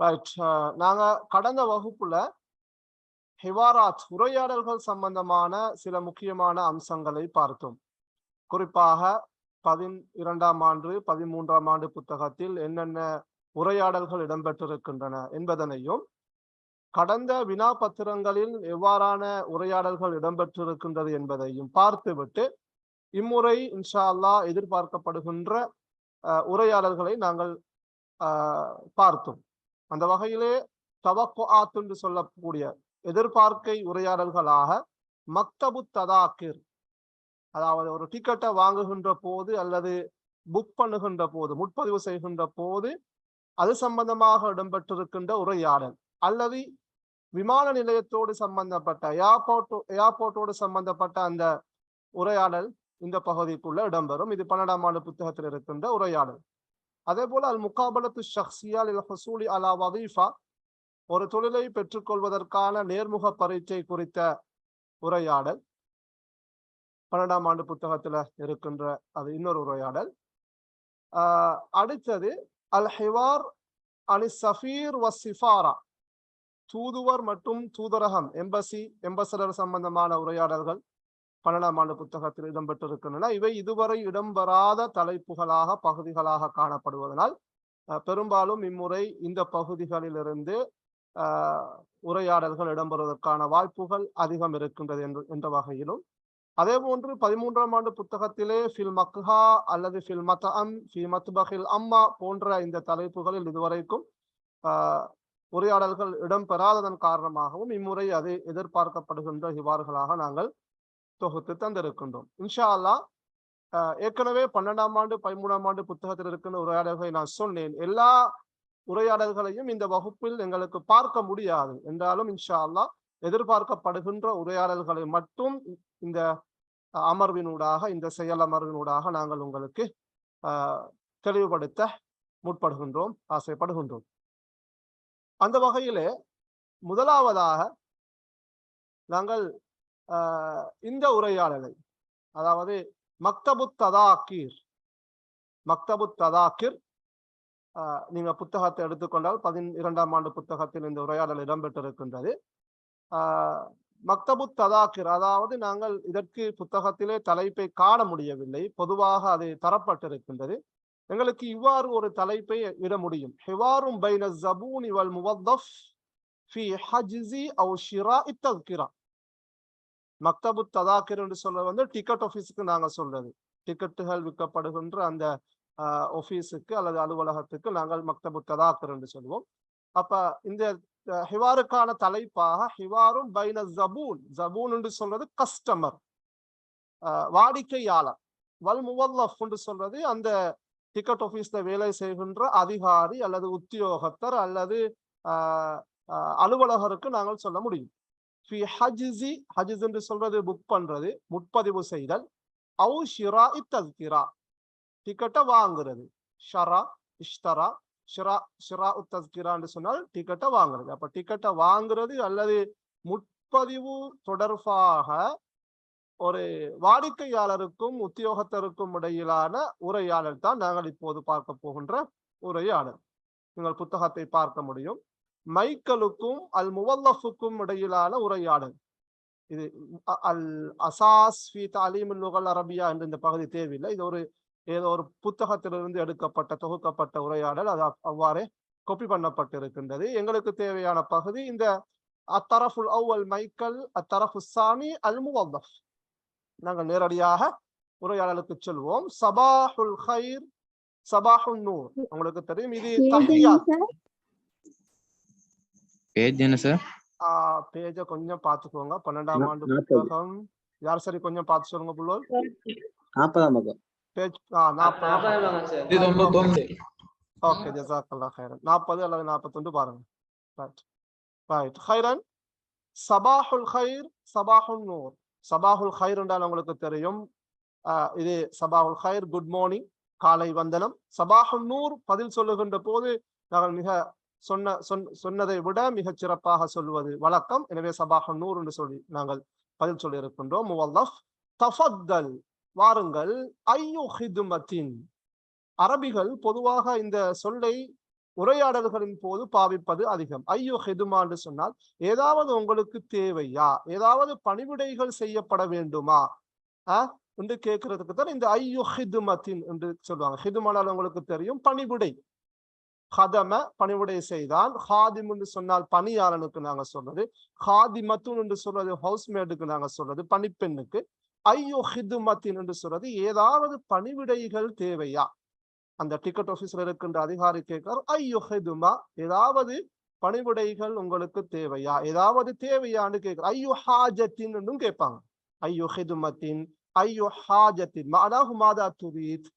Right நாங்க கடந்த வகுப்புல ஹிவாராத் உரையாடல்கள் சம்பந்தமான சில முக்கியமான அம்சங்களை பார்த்தோம். குறிப்பாக பதின் இரண்டாம் ஆண்டு பதிமூன்றாம் ஆண்டு புத்தகத்தில் என்னென்ன உரையாடல்கள் இடம்பெற்றிருக்கின்றன என்பதனையும் கடந்த வினா பத்திரங்களில் எவ்வாறான உரையாடல்கள் இடம்பெற்றிருக்கின்றது என்பதையும் பார்த்துவிட்டு இம்முறை இன்ஷா அல்லாஹ் எதிர்பார்க்கப்படுகின்ற உரையாடல்களை நாங்கள் பார்த்தோம். அந்த வகையிலே தவக்கு ஆத்துண்டு சொல்லக்கூடிய எதிர்பார்க்கை உரையாடல்களாக மக்தபு ததாக்கிர் அதாவது ஒரு டிக்கெட்டை வாங்குகின்ற போது அல்லது புக் பண்ணுகின்ற போது முன்பதிவு செய்கின்ற போது அது சம்பந்தமாக இடம்பெற்றிருக்கின்ற உரையாடல். அல்லது விமான நிலையத்தோடு சம்பந்தப்பட்ட ஏர்போர்ட் ஏர்போர்ட்டோடு சம்பந்தப்பட்ட அந்த உரையாடல் இந்த பகுதிக்குள்ள இடம்பெறும். இது பன்னெண்டாம் ஆண்டு புத்தகத்தில் இருக்கின்ற உரையாடல். அதே போல அல் முகாபலத்து ஷக்சியால் இல் ஹசூலி அலா வதீஃபா ஒரு தொழிலை பெற்றுக்கொள்வதற்கான நேர்முக பரீட்சை குறித்த உரையாடல். பன்னெண்டாம் ஆண்டு புத்தகத்துல இருக்கின்ற அது இன்னொரு உரையாடல். ஆஹ் அடுத்தது அல் ஹிவார் அனி சஃபீர் வ சிஃபாரா தூதுவர் மற்றும் தூதரகம் எம்பசி எம்பசடர் சம்பந்தமான உரையாடல்கள். பன்னெண்டாம் ஆண்டு புத்தகத்தில் இடம்பெற்றிருக்கின்றன. இவை இதுவரை இடம்பெறாத தலைப்புகளாக பகுதிகளாக காணப்படுவதனால் பெரும்பாலும் இம்முறை இந்த பகுதிகளிலிருந்து ஆஹ், உரையாடல்கள் இடம்பெறுவதற்கான வாய்ப்புகள் அதிகம் இருக்கின்றது என்று என்ற வகையிலும். அதே போன்று பதிமூன்றாம் ஆண்டு புத்தகத்திலே ஃபில் மக்ஹா அல்லது ஃபில் மத்அம் ஃபி மத்பஹில் அம்மா போன்ற இந்த தலைப்புகளில் இதுவரைக்கும் ஆஹ், உரையாடல்கள் இடம்பெறாததன் காரணமாகவும் இம்முறை அது எதிர்பார்க்கப்படுகின்ற இவ்வாறுகளாக நாங்கள் தொகுத்து தந்திருக்கின்றோம். இன்ஷா அல்லாஹ் ஏற்கனவே பன்னெண்டாம் ஆண்டு பதிமூணாம் ஆண்டு புத்தகத்தில் இருக்கின்ற உரையாடல்களை நான் சொன்னேன். எல்லா உரையாடல்களையும் இந்த வகுப்பில் எங்களுக்கு பார்க்க முடியாது என்றாலும் இன்ஷா அல்லாஹ் எதிர்பார்க்கப்படுகின்ற உரையாடல்களை மட்டும் இந்த அமர்வினூடாக இந்த செயல் அமர்வினூடாக நாங்கள் உங்களுக்கு ஆஹ், தெளிவுபடுத்த முற்படுகின்றோம் ஆசைப்படுகின்றோம். அந்த வகையிலே முதலாவதாக நாங்கள் இந்த உரையாடலை அதாவது மக்தபு ததாக்கீர் மக்தபு ததாக்கிர் நீங்கள் நீங்க புத்தகத்தை எடுத்துக்கொண்டால் பதினிரண்டாம் ஆண்டு புத்தகத்தில் இந்த உரையாடல் இடம்பெற்றிருக்கின்றது. மக்தபுத் மக்தபு ததாக்கிர் அதாவது நாங்கள் இதற்கு புத்தகத்திலே தலைப்பை காண முடியவில்லை. பொதுவாக அது தரப்பட்டிருக்கின்றது. எங்களுக்கு இவ்வாறு ஒரு தலைப்பை இட முடியும். ஹிவாரும் பைன ஜபூன் வல் முவத்தஃப் ஃபி ஹஜ்ஸி அவ் ஷிரா இத்தல்கிரா மக்தபு ததாக்கிர் என்று சொல்றது வந்து டிக்கெட் ஆஃபீஸுக்கு நாங்க சொல்றது. டிக்கெட்டுகள் விற்கப்படுகின்ற அந்த ஆஃபீஸுக்கு அல்லது அலுவலகத்துக்கு நாங்கள் மக்தபு ததாக்கிர் என்று சொல்லுவோம். அப்ப இந்த ஹிவாருக்கான தலைப்பாக ஹிவாரும் பைன ஜபூன் ஜபூன் என்று சொல்றது கஸ்டமர் வாடிக்கையாளர் வல் முவல்லஃப் என்று சொல்றது அந்த டிக்கெட் ஆஃபீஸ்ல வேலை செய்கின்ற அதிகாரி அல்லது உத்தியோகத்தர் அல்லது ஆஹ், அலுவலகருக்கு நாங்கள் சொல்ல முடியும். ஹஜ்ஸி ஹஜிஸ் என்று சொல்றது புக் பண்றது முற்பதிவு செய்தல் அவு ஷிரா இத்தஸ்கிரா டிக்கெட்டை வாங்குறது. ஷரா இஷ்தரா ஷிரா ஷிரா உத்தஸ்கிரான்னு சொன்னால் டிக்கெட்டை வாங்குறது. அப்ப டிக்கெட்டை வாங்குறது அல்லது முற்பதிவு தொடர்பாக ஒரு வாடிக்கையாளருக்கும் உத்தியோகத்தருக்கும் இடையிலான உரையாடல் தான் நாங்கள் இப்போது பார்க்க போகின்ற உரையாடல். நீங்கள் புத்தகத்தை பார்க்க முடியும். மைக்கலுக்கும் அல் முவல்லஃபுக்கும் இடையிலான உரையாடல். இது அல் அசாஸ் ஃபி தாலீமுல் அரபியா என்ற இந்த பகுதி தேவையில்லை. இது ஒரு ஏதோ ஒரு புத்தகத்திலிருந்து எடுக்கப்பட்ட தொகுக்கப்பட்ட உரையாடல். அது அவ்- அவ்வாறே கொப்பி பண்ணப்பட்டிருக்கின்றது. எங்களுக்கு தேவையான பகுதி இந்த அத்தரஃபுல் அவ்வல் மைக்கல் அத்தரஃபு அல் முவல்லஃப். நாங்கள் நேரடியாக உரையாடலுக்கு செல்வோம். சபாஹுல் ஹைர் சபாஹுல் நூர். உங்களுக்கு தெரியும் இது பேஜ் என்ன சார் பேஜ கொஞ்சம் பாத்துக்கோங்க. பன்னெண்டாம் ஆண்டு. புத்தகம். யார் சரி கொஞ்சம் பார்த்து சொல்லுங்க புள்ளோர் நாற்பதாம் பக்கம் பேஜ் நாற்பது ஓகே ஜசாக்கல்லா ஹைரன். நாற்பது அல்லது நாற்பத்தொன்று பாருங்க. ரைட் ரைட் ஹைரன் சபாஹுல் ஹைர் சபாஹுல் நூர். சபாஹுல் ஹைர் என்றால் உங்களுக்கு தெரியும். ஆஹ் இது சபாஹுல் ஹைர் குட் மார்னிங் காலை வந்தனம். சபாஹுல் நூர் பதில் சொல்லுகின்ற போது நாங்கள் மிக சொன்ன சொன் சொன்னதை விட மிகச் சிறப்பாக சொல்வது வழக்கம். எனவே சபாகம் நூறு என்று சொல்லி நாங்கள் பதில் சொல்லி இருக்கின்றோம் முவல்லஃப் தஃபத்தல் வாருங்கள். ஐயு ஹிதுமத்தின். அரபிகள் பொதுவாக இந்த சொல்லை உரையாடல்களின் போது பாவிப்பது அதிகம். ஐயோ ஹெதுமான்னு சொன்னால் ஏதாவது உங்களுக்கு தேவையா? ஏதாவது பணிவிடைகள் செய்யப்பட வேண்டுமா? ஆஹ் என்று கேட்கறதுக்கு தான் இந்த ஐயோ ஹிதுமத்தின் என்று சொல்லுவாங்க. ஹிதுமானால் உங்களுக்கு தெரியும். பணிவிடை. ஹதம பணிவுடை செய்தான். ஹாதிம் என்று சொன்னால் பணியாளனுக்கு நாங்க சொல்றது. ஹாதிமத்துன்னு என்று சொல்றது ஹவுஸ்மேடுக்கு நாங்க சொல்றது. பணிப்பெண்ணுக்கு. ஐயோ ஹிதுமத்தின் என்று சொல்றது. ஏதாவது பணிவிடைகள் தேவையா? அந்த டிக்கெட் ஆபீஸ்ல இருக்கின்ற அதிகாரி கேட்கிறார் ஐயோ ஹிதுமா ஏதாவது பணிவிடைகள் உங்களுக்கு தேவையா? ஏதாவது தேவையான்னு கேட்கிறார். ஐயோ ஹாஜத்தின் என்றும் கேட்பாங்க. ஐயோ ஹிதுமத்தின் ஐயோ ஹாஜத்தின் மாதாஹு மாதா துரீத்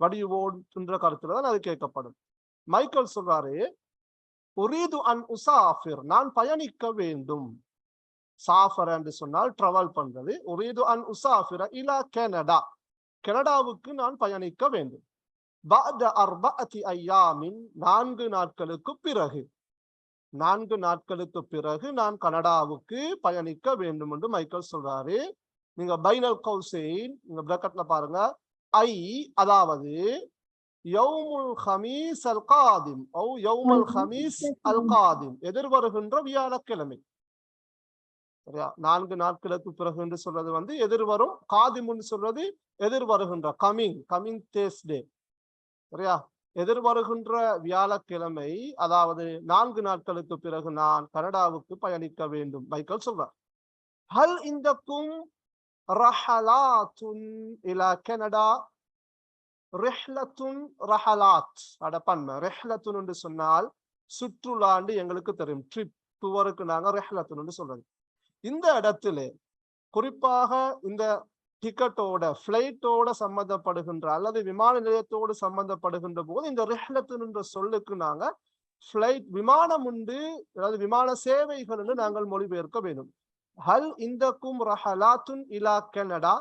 வடிவோன்ற கருத்துல தான் அது கேட்கப்படும். மைக்கேல் சொல்றாரு உரீது அன் உசாஃபிர் நான் பயணிக்க வேண்டும். சாஃபர் என்று சொன்னால் டிராவல் பண்றது. உரீது அன் உசாஃபிர இலா கனடா. கனடாவுக்கு நான் பயணிக்க வேண்டும். பாத அர்பஅதி ஐயாமின் நான்கு நாட்களுக்கு பிறகு. நான்கு நாட்களுக்கு பிறகு நான் கனடாவுக்கு பயணிக்க வேண்டும் என்று மைக்கேல் சொல்றாரு. நீங்க பைனல் கௌசைன் நீங்க பிரக்கெட்ல பாருங்க. ஐ அதாவது யௌமுல் ஹமீஸ் அல் காதிம் ஓ யௌமுல் ஹமீஸ் அல் காதிம் எதிர்வருகின்ற வியாழக்கிழமை. சரியா? நான்கு நாட்களுக்கு பிறகு என்று சொல்றது வந்து எதிர்வரும் காதிம்னு சொல்றது எதிர்வருகின்ற கமிங் கமிங் தேஸ்டே. சரியா? எதிர்வருகின்ற வியாழக்கிழமை அதாவது நான்கு நாட்களுக்கு பிறகு நான் கனடாவுக்கு பயணிக்க வேண்டும் மைக்கேல் சொல்றார். ஹல் இந்தக்கும் ரஹலாத்துன் இலா கனடா. ரெஹ்லத்துன் ரஹலாத். அட பன்மை ரெஹ்லத்துன் என்று சொன்னால் சுற்றுலாண்டு எங்களுக்கு தெரியும். ட்ரிப் டூருக்கு நாங்கள் ரெஹ்லத்துன் சொல்றது. இந்த இடத்துல குறிப்பாக இந்த டிக்கெட்டோட பிளைட்டோட சம்பந்தப்படுகின்ற அல்லது விமான நிலையத்தோடு சம்பந்தப்படுகின்ற போது இந்த ரெஹ்லத்துன் என்ற சொல்லுக்கு நாங்க பிளைட் விமானம் உண்டு அதாவது விமான சேவைகள் என்று நாங்கள் மொழிபெயர்க்க வேண்டும். ஹல் இந்தக்கும் ரஹலாத்துன் இலா கனடா.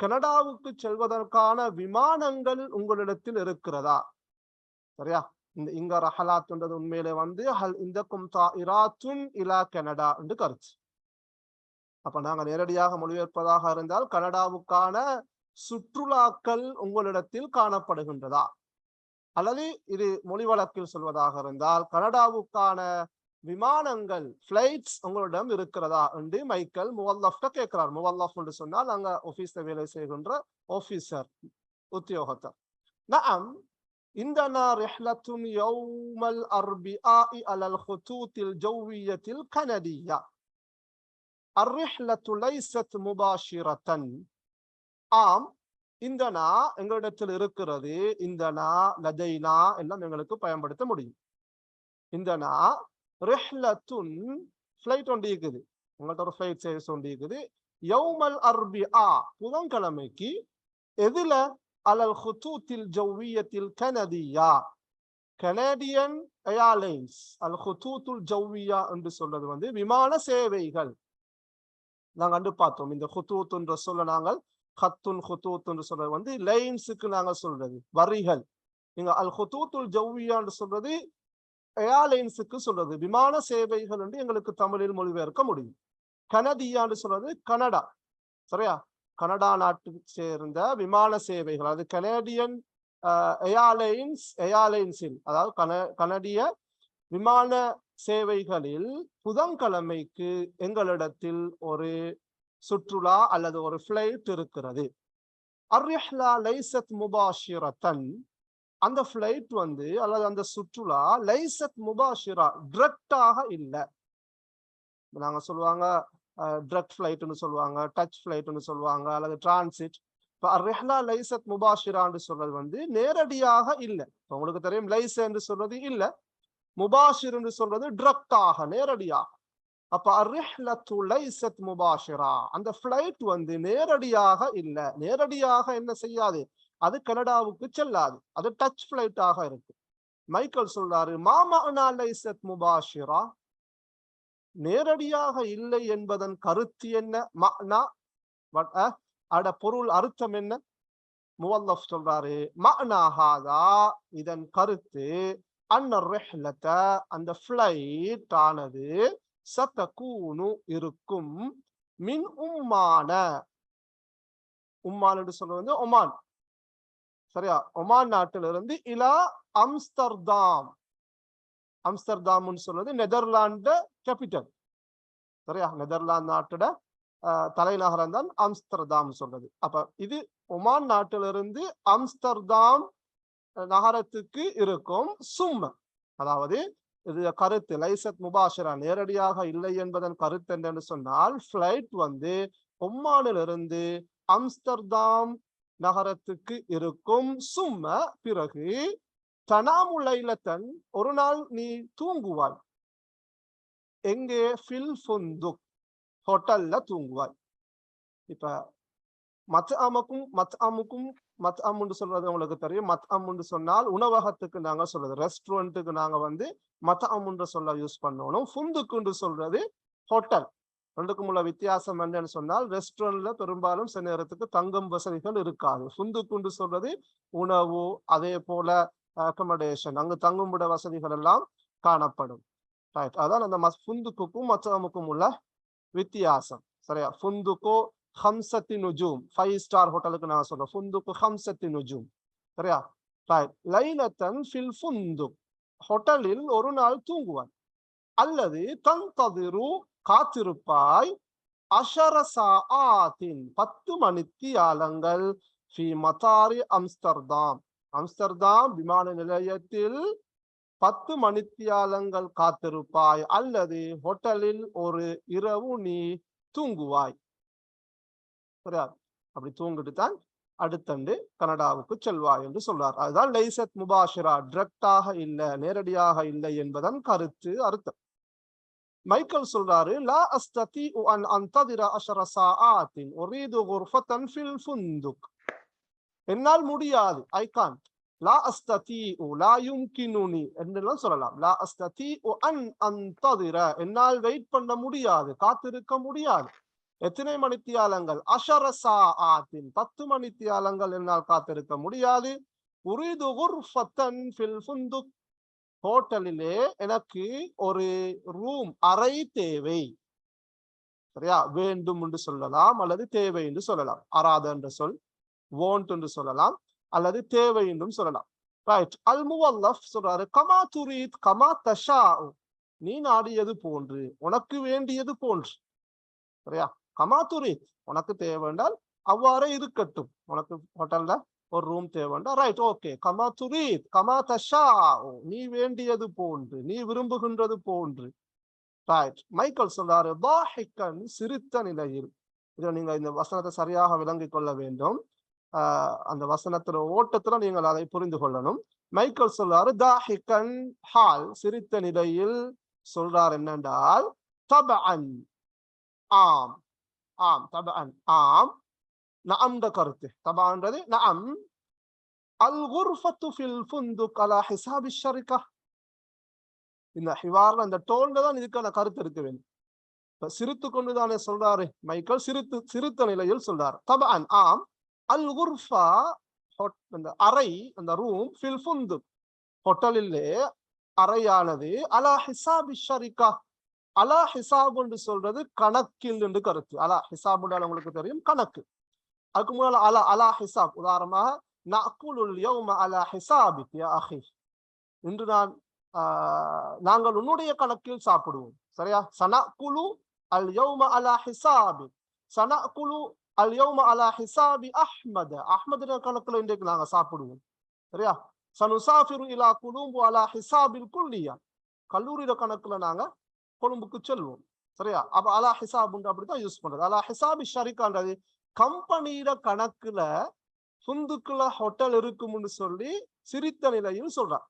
கனடாவுக்கு செல்வதற்கான விமானங்கள் உங்களிடத்தில் இருக்கிறதா? சரியா? இந்த இங்க ரஹலாத்துன்றது உண்மையிலே வந்து ஹல் இந்தக்கும் இராத்தும் இலா கனடா என்று கருத்து. அப்ப நாங்க நேரடியாக மொழிபெயர்ப்பதாக இருந்தால் கனடாவுக்கான சுற்றுலாக்கள் உங்களிடத்தில் காணப்படுகின்றதா? அல்லது இது மொழி வழக்கில் சொல்வதாக இருந்தால் கனடாவுக்கான விமானங்கள் பிளைட்ஸ் உங்களிடம் இருக்கிறதா என்று மைக்கேல் முவல்லஃப்ட கேட்கிறார் முவல்லஃப் என்று சொன்னால் அங்க ஆபீஸ்ல வேலை செய்கின்ற ஆபீசர் உத்தியோகத்தர் நஅம் عندنا رحلة يوم الأربعاء على الخطوط الجوية الكندية الرحلة ليست مباشرة ஆம் இந்த நா எங்களிடத்தில் இருக்கிறது இந்த நா லதைனா எல்லாம் எங்களுக்கு பயன்படுத்த முடியும் இந்த நா ரெஹ்லத்துன் ஃப்ளைட் ஒன்று இருக்குது உங்கள்ட்ட ஒரு ஃப்ளைட் சர்வீஸ் ஒன்று இருக்குது யௌமல் அர்பி ஆ புதன்கிழமைக்கு எதுல? அலல் ஹுத்தூத்தில் ஜவ்வியத்தில் கனதியா கனடியன் ஏர்லைன்ஸ் அல் ஹுத்தூத்துல் ஜவ்வியா என்று சொல்றது வந்து விமான சேவைகள். நாங்க கண்டு பார்த்தோம். இந்த ஹுத்தூத்துன்ற சொல்ல நாங்கள் ஹத்துன் ஹுத்தூத்துன்னு சொல்றது வந்து லைன்ஸுக்கு நாங்க சொல்றது வரிகள். நீங்க அல் ஹுத்தூத்துல் ஜவ்வியான்னு சொல்றது ஏர்லைன்ஸுக்கு சொல்றது விமான சேவைகள் என்று எங்களுக்கு தமிழில் மொழிபெயர்க்க முடியும். கனடியான்னு சொல்றது கனடா சரியா? கனடா நாட்டுக்கு சேர்ந்த விமான சேவைகள் அது கனேடியன் ஏர்லைன்ஸ் ஏர்லைன்ஸில் அதாவது கன கனடிய விமான சேவைகளில் புதன்கிழமைக்கு எங்களிடத்தில் ஒரு சுற்றுலா அல்லது ஒரு ஃபிளைட் இருக்கிறது. அர்யஹ்லா லைசத் முபாஷிரத்தன் அந்த ஃபிளைட் வந்து அல்லது அந்த சுற்றுலா லைசத் முபாஷிரா டிரெக்டாக இல்லை. நாங்க சொல்லுவாங்க ட்ரக் ஃபிளைட்னு சொல்லுவாங்க டச் ஃபிளைட்னு சொல்லுவாங்க அல்லது டிரான்சிட் இப்போ ரெஹ்லா லைசத் முபாஷிரான்னு சொல்றது வந்து நேரடியாக இல்லை. உங்களுக்கு தெரியும் லைஸ் என்று சொல்றது இல்லை. முபாஷிர் என்று சொல்றது டிரெக்டாக நேரடியாக. அப்ப அர்ரிஹ்லத்து லைசத் முபாஷிரா அந்த ஃபிளைட் வந்து நேரடியாக இல்ல. நேரடியாக என்ன செய்யாது? அது கனடாவுக்கு செல்லாது. அது டச் பிளைட்டாக இருக்கு மைக்கேல் சொல்றாரு மாமா லைசத் முபாஷிரா நேரடியாக இல்லை என்பதன் கருத்து என்ன? மனா அட பொருள் அர்த்தம் என்ன? முவல்லஃப் சொல்றாரு மனாஹாதா இதன் கருத்து அன்னர் ரெஹ்லத்த அந்த ஃபிளைட் ஆனது சத்தகூனு இருக்கும். மின் உம்மான. உம்மான் என்று சொல்றது வந்து ஒமான் சரியா? ஒமான் நாட்டிலிருந்து இலா அம்ஸ்தர்தாம் அம்ஸ்டர்தாம்னு சொல்றது நெதர்லாண்டு கேபிட்டல் சரியா? நெதர்லாந்து நாட்டோட தலைநகரம் தான் அம்ஸ்டர்தாம் சொல்றது. அப்ப இது ஒமான் நாட்டிலிருந்து அம்ஸ்டர்தாம் நகரத்துக்கு இருக்கும் சும். அதாவது இது கருத்து. லைசத் முபாஷரா நேரடியாக இல்லை என்பதன் கருத்து என்னன்னு சொன்னால் ஃபிளைட் வந்து ஒம்மானிலிருந்து அம்ஸ்டர்தாம் நகரத்துக்கு இருக்கும். சும்ம பிறகு தனாமுலைலத்தன் ஒரு நாள் நீ தூங்குவாய். எங்கே? ஃபில் ஃபுந்துக் ஹோட்டல்ல தூங்குவாய். இப்ப மத் அமுக்கும் மத் அமுக்கும் மத் அம்முன்னு சொல்றது உங்களுக்கு தெரியும். மத் அம்முன்னு சொன்னால் உணவகத்துக்கு நாங்க சொல்றது ரெஸ்டாரண்ட்டுக்கு நாங்க வந்து மத் அம்முன்ற சொல்ல யூஸ் பண்ணணும். ஃபுந்துக்குன்னு சொல்றது ஹோட்டல். ரெண்டுக்கும் உள்ள வித்தியாசம் என்னன்னு சொன்னால் ரெஸ்டாரண்ட்ல பெரும்பாலும் சில நேரத்துக்கு தங்கும் வசதிகள் இருக்காது. ஃபுந்துக்குண்டு சொல்றது உணவு அதே போல அக்கமடேஷன் அங்கு தங்குமிட வசதிகள் எல்லாம் காணப்படும். ரைட் அதான் அந்த மஸ் ஃபுந்துக்குக்கும் மச்சமுக்கும் உள்ள வித்தியாசம். சரியா? ஃபுந்துக்கோ ஹம்சத்தி நுஜூம். ஃபைவ் ஸ்டார் ஹோட்டலுக்கு நான் சொல்றேன். ஃபுந்துக்கு ஹம்சத்தி நுஜூம். சரியா? ரைட் லைலத்தன் ஃபில் ஃபுந்துக் ஹோட்டலில் ஒரு நாள் தூங்குவான். அல்லது தன் ததிரு காத்திருப்பாய் அஷரசா ஆத்தின் பத்து மணித்தியாலங்கள் ஃபி மதாரி அம்ஸ்டர்தாம். அம்ஸ்டர்தாம் விமான நிலையத்தில் பத்து மணித்தியாலங்கள் காத்திருப்பாய் அல்லது ஹோட்டலில் ஒரு இரவு நீ தூங்குவாய். சரியா அப்படி தூங்கிட்டு தான் அடுத்தண்டு கனடாவுக்கு செல்வாய் என்று சொல்றார். அதுதான் லைசத் முபாஷிரா டிரெக்டாக இல்லை நேரடியாக இல்லை என்பதன் கருத்து அர்த்தம். மைக்கேல் சொல்றாரு லா அஸ்ததி அன் அந்ததிர அஷர சாஆத்தின் உரீது குர்ஃபத்தன் ஃபில் ஃபுந்துக் என்னால் முடியாது. ஐ கான்ட் லா அஸ்ததி லா யும்கினுனி என்றெல்லாம் சொல்லலாம். லா அஸ்ததி அன் அந்ததிர என்னால் வெயிட் பண்ண முடியாது. காத்திருக்க முடியாது. எத்தனை மணித்தியாலங்கள்? அஷர சாஆத்தின் பத்து மணித்தியாலங்கள் என்னால் காத்திருக்க முடியாது. உரீது குர்ஃபத்தன் ஃபில் ஃபுந்துக் ஹோட்டலிலே எனக்கு ஒரு ரூம் அறை தேவை. சரியா? வேண்டும் என்று சொல்லலாம் அல்லது தேவை என்று சொல்லலாம். அராத என்ற சொல் வோண்ட் என்று சொல்லலாம் அல்லது தேவை என்றும் சொல்லலாம். ரைட் அல் முவல்லஃப் சொல்றாரு கமா துரீத் கமா தஷா நீ நாடியது போன்று உனக்கு வேண்டியது போன்று. சரியா? கமா துரீத் உனக்கு என்றால் அவ்வாறே இருக்கட்டும். உனக்கு ஹோட்டல்ல ஒரு ரூம் தேவைண்டா? ரைட் ஓகே கமா துரீத் கமா தஷா நீ வேண்டியது போன்று நீ விரும்புகின்றது போன்று. ரைட் மைக்கேல் சொல்றாரு பாஹிக்கன் சிரித்த நிலையில். இதை நீங்க இந்த வசனத்தை சரியாக விளங்கிக் கொள்ள வேண்டும். ஆஹ் அந்த வசனத்துல ஓட்டத்துல நீங்கள் அதை புரிந்து கொள்ளணும். மைக்கேல் சொல்றாரு தாஹிக்கன் ஹால் சிரித்த நிலையில். சொல்றார் என்னென்றால் தப அன் ஆம். ஆம் தப அன் ஆம். நஅம்ட கருத்து. தபான்றது நஅம். அல் குர்ஃபத்து ஃபில் ஃபுந்துக் அலா ஹிசாபி ஷரிகா. இந்த ஹிவார்ல அந்த டோன்ல தான் இதுக்கான கருத்து இருக்க வேண்டும் இப்ப சிரித்து கொண்டு தானே சொல்றாரு மைக்கேல். சிரித்து சிரித்த நிலையில் சொல்றாரு. தபான் ஆம். அல் குர்ஃபா அந்த அறை அந்த ரூம் ஃபில் ஃபுந்து ஹோட்டலிலே அறையானது அலா ஹிசாபி ஷரிகா. அலா ஹிசாப் என்று சொல்றது கணக்கில் என்று கருத்து. அலா ஹிசாப் உங்களுக்கு தெரியும் கணக்கு. அதுக்கு முன்னால அலா அலா ஹிசாப் உதாரணமாக நக்குலுல் யௌம அலா ஹிசாபிக் யா அஹி இன்று நான் ஆஹ், நாங்கள் உன்னுடைய கணக்கில் சாப்பிடுவோம் சரியா சனக்குலு அல் யௌம அலா ஹிசாபி சனக்குலு அல் யௌம அலா ஹிசாபி அஹ்மத் அஹ்மதுடைய கணக்குல இன்றைக்கு நாங்க சாப்பிடுவோம் சரியா சனுசாஃபிரு இலா குலும்பு அலா ஹிசாபில் குல்லியா கல்லூரியில கணக்குல நாங்க கொழும்புக்கு செல்வோம் சரியா அப்ப அலா ஹிசாப் அப்படித்தான் யூஸ் பண்றது அலா ஹிசாபி ஷரிகான்றது கம்பெனியில கணக்குல சுந்துக்குள்ள ஹோட்டல் இருக்கும்னு சொல்லி சிரித்த நிலையில் சொல்றான்.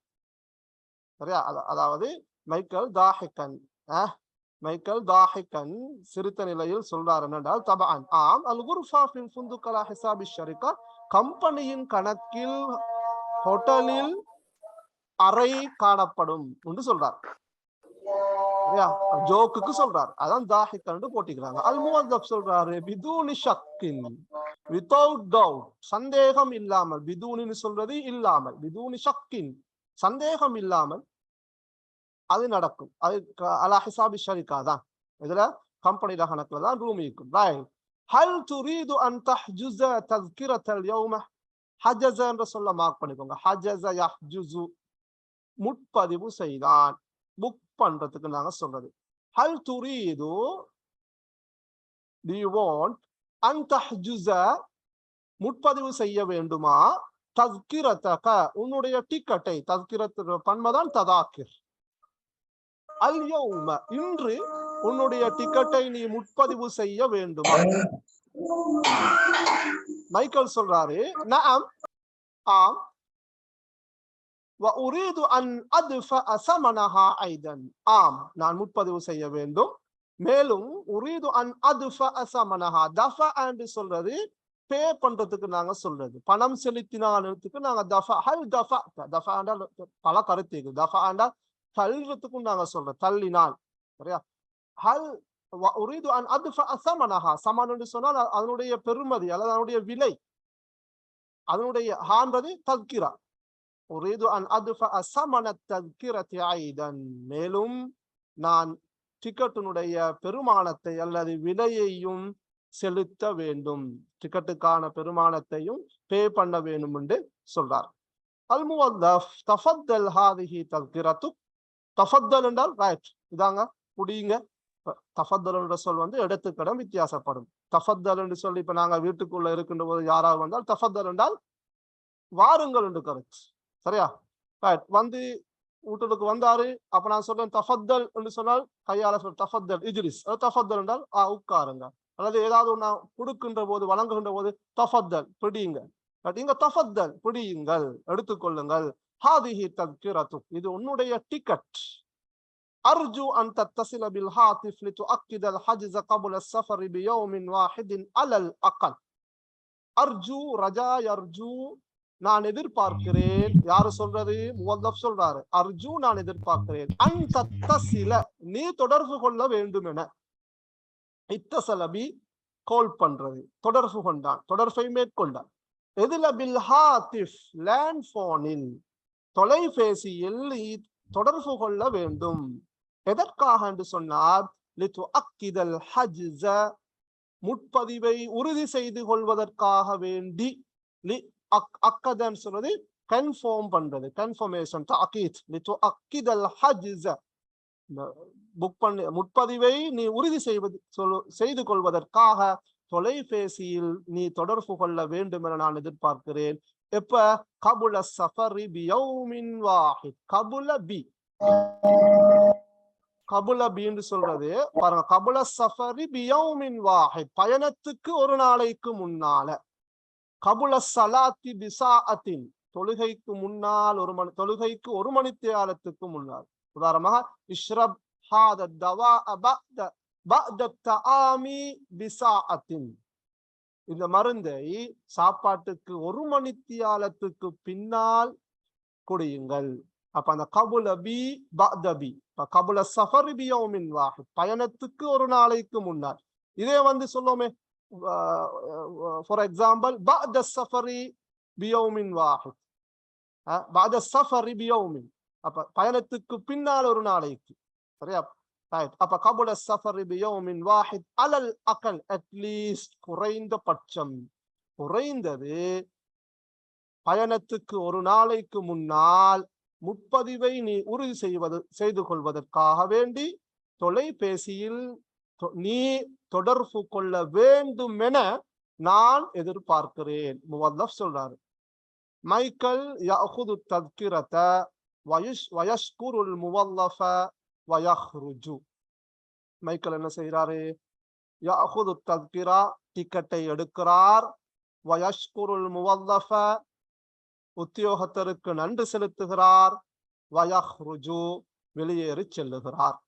சரியா? அதாவது மைக்கேல் தாஹிகன் ஆஹ் மைக்கேல் தாஹிகன் சிரித்த நிலையில் சொல்றார் என்னென்றால் தபான் ஆம் அல் குர்ஃபா சுந்துக்கலா ஹிசாபி ஷரிகா கம்பெனியின் கணக்கில் ஹோட்டலில் அறை காணப்படும் என்று சொல்றார். ஜோக்குக்கு சொல்றாரு. அதான் தாஹிகன் போட்டிக்கிறாங்க. அல் முவத்தப் சொல்றாரு பிதூனி ஷக்கின் வித்தவுட் டவுட் சந்தேகம் இல்லாமல் பிதூனின்னு சொல்றது இல்லாமல் பிதூனி ஷக்கின் சந்தேகம் இல்லாமல் அது நடக்கும். அது அலா ஹிசாபி ஷரிக்கா தான். இதுல கம்பெனில கணக்குல தான் ரூம் இருக்கும். ரைட் ஹல் துரீது அன் தஹ்ஜுஸ தஸ்கிரத்தல் யௌம ஹஜஸன்ற சொல்ல மார்க் பண்ணிக்கோங்க. ஹஜஸ யஹ்ஜுஸு முட்பதிவு செய்தான். புக் பண்றதுக்கு நாங்க சொல்றது. ஹல் துரீது டு யூ வாண்ட் அன் முற்பதிவு செய்ய வேண்டுமா? தஸ்கிரத்தக உன்னுடைய டிக்கெட்டை தஸ்கிரத்து பன்மதான் ததாக்கிர். அல்யௌம இன்று உன்னுடைய டிக்கெட்டை நீ முற்பதிவு செய்ய வேண்டுமா? மைக்கேல் சொல்றாரு நாம் ஆம். ஆம் நான் முற்பதிவு செய்ய வேண்டும். மேலும் உரீது அன் அதுஃப அசமனஹா தஃப என்று சொல்றது பே பண்றதுக்கு நாங்க சொல்றது. பணம் செலுத்தினாலுக்கு நாங்க தஃபா ஹல் தஃபா தஃபா ஆண்டால் பல கருத்து இருக்கு தஃபா ஆண்டால் தள்ளுறதுக்கும் நாங்க சொல்றோம். தள்ளினால் சரியா? ஹல் உரீது அன் அதுஃப அசமனஹா சமனு என்று சொன்னால் அதனுடைய பெருமதி அல்லது அதனுடைய விலை அதனுடைய ஹான்றது தத்கிரா உரீது அன் அதுஃப அசமன தத்கிரத்தி ஐதன் மேலும் நான் டிக்கெட்டினுடைய பெருமானத்தை அல்லது விலையையும் செலுத்த வேண்டும். டிக்கெட்டுக்கான பெருமானத்தையும் பே பண்ண வேண்டும் என்று சொல்றார். அல் தஃபத்தல் ஹாதிஹி தத்கிரத்து தஃபத்தல் என்றால் ரைட் இதாங்க புடியுங்க தஃபத்தல் என்ற சொல் வந்து இடத்துக்கிடம் வித்தியாசப்படும். தஃபத்தல் என்று சொல்லி இப்ப நாங்க வீட்டுக்குள்ள இருக்கின்ற போது யாராவது வந்தால் தஃபத்தல் என்றால் வாருங்கள் என்று கருத்து. சரியா? ரைட் வந்து வீட்டுக்கு வந்தாரு. அப்ப நான் சொல்றேன் தஃபத்தல் என்று சொன்னால் கையால சொல்ற தஃபத்தல் இஜ்ரிஸ் தஃபத்தல் என்றால் ஆ உட்காருங்க. அல்லது ஏதாவது நான் கொடுக்கின்ற போது வழங்குகின்ற போது தஃபத்தல் பிடியுங்க. பட் இங்க தஃபத்தல் பிடியுங்கள். எடுத்துக்கொள்ளுங்கள். ஹாதிஹி தத்கிரத்து. இது உன்னுடைய டிக்கெட் அர்ஜு அன் தத்தசில பில் ஹாதிஃப் லிது அக்கிதல் ஹஜ்ஸ கபுல சஃபரி பியௌமின் வாஹிதின் அலல் அகல். அர்ஜு ரஜா அர்ஜு நான் எதிர்பார்க்கிறேன். யாரு சொல்றது? முவல்லப் சொல்றாரு. அர்ஜு நான் எதிர்பார்க்கிறேன். அன் தத்தசில நீ தொடர்பு கொள்ள வேண்டும் என இத்தசலபி கோல் பண்றது. தொடர்பு கொண்டான். தொடர்பை மேற்கொண்டான். எதுல பில்ஹாத்திஃப் லேண்ட் போனில் தொலைபேசியில் நீ தொடர்பு கொள்ள வேண்டும். எதற்காக என்று சொன்னார்? லித்து அக்கிதல் ஹஜ்ஸ முற்பதிவை உறுதி செய்து கொள்வதற்காக வேண்டி. அக் அக்கதன்னு சொல்றது கன்ஃபார்ம் பண்றது. கன்ஃபர்மேஷன் அக்கீத். லித்து அக்கிதல் ஹஜ்ஸ புக் பண்ணி முற்பதிவை நீ உறுதி செய்வது சொல் செய்து கொள்வதற்காக தொலைபேசியில் நீ தொடர்பு கொள்ள வேண்டும் என நான் எதிர்பார்க்கிறேன். எப்ப? கபுல சஃபரி பியௌமின் வாஹித். கபுல பி. கபுல பின்னு சொல்றது பாருங்க கபுல சஃபரி பியௌமின் வாஹித். பயணத்துக்கு ஒரு நாளைக்கு முன்னால. கபுல சலாத்தி பிசாஅத்தின் தொழுகைக்கு முன்னால் ஒரு மணி தொழுகைக்கு ஒரு மணி தியாலத்துக்கு முன்னால். உதாரணமாக இஷ்ரப் ஹாத தவா பஅத இந்த மருந்தை சாப்பாட்டுக்கு ஒரு மணி தியாலத்துக்கு பின்னால் குடியுங்கள். அப்ப அந்த கபுல பி பி. இப்ப கபுல சஃபர் பியோமின் வாஹித் பயணத்துக்கு ஒரு நாளைக்கு முன்னால். இதே வந்து சொல்லுவோமே ஃபார் எக்ஸாம்பிள் بعد சஃபரி بيوم வாஹித் بعد السفر بيوم. அப்ப பயணத்துக்கு பின்னால் ஒரு நாளைக்கு சரியா ரைட் அப்ப கபுல சஃபர் பியோமின் வாஹித் அலல் அகல் அட்லீஸ்ட் குறைந்த பட்சம் குறைந்தது பயணத்துக்கு ஒரு நாளைக்கு முன்னால் முப்பதிவை நீ உறுதி செய்வது செய்து கொள்வதற்காக வேண்டி தொலைபேசியில் நீ தொடர்பு கொள்ள வேண்டும் என நான் எதிர்பார்க்கிறேன். முவல்லப் சொல்றாரு. மைக்கேல் யஹுது தத்கிரத வயஸ் வயஷ்குருல் முவல்லஃப வயஹ்ருஜு. மைக்கேல் என்ன செய்கிறாரு யஹுது தத்கிரா டிக்கெட்டை எடுக்கிறார். வயஷ்குருல் முவல்லஃப உத்தியோகத்தருக்கு நன்றி செலுத்துகிறார். வயஹ்ருஜு வெளியேறி செல்லுகிறார்.